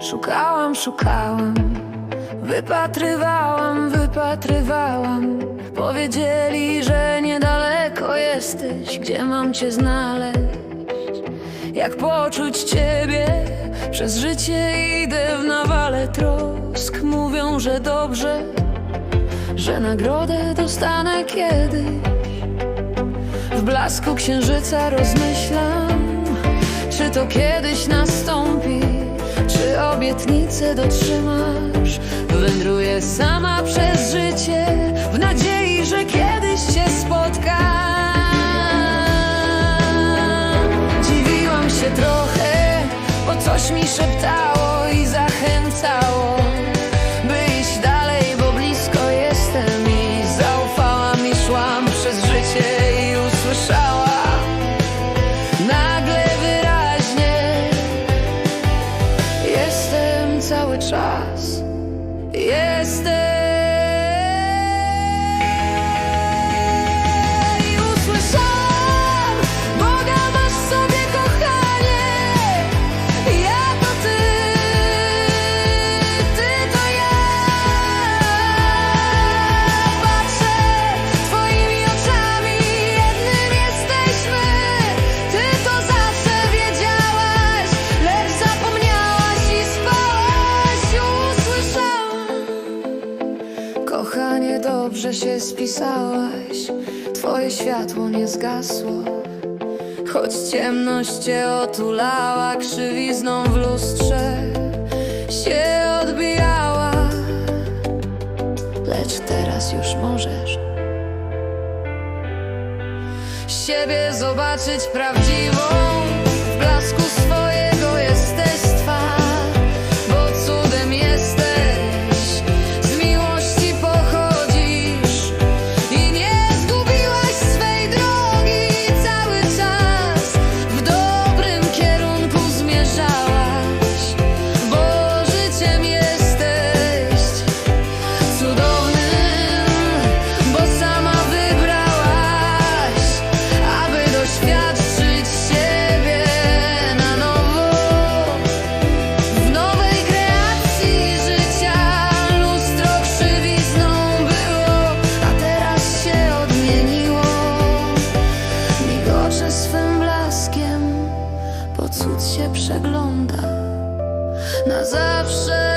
Szukałam, szukałam, wypatrywałam, wypatrywałam. Powiedzieli, że niedaleko jesteś, gdzie mam cię znaleźć. Jak poczuć ciebie? Przez życie idę w nawale trosk. Mówią, że dobrze, że nagrodę dostanę kiedyś. W blasku księżyca rozmyślam, czy to kiedyś nastąpi, czy obietnicę dotrzymasz. Wędruję sama przez życie, w nadziei, że kiedyś cię spotkam. Dziwiłam się trochę, bo coś mi szeptało dobrze się spisałaś. Twoje światło nie zgasło. Choć ciemność cię otulała Krzywizną w lustrze się odbijała. Lecz teraz już możesz Siebie zobaczyć prawdziwą na zawsze.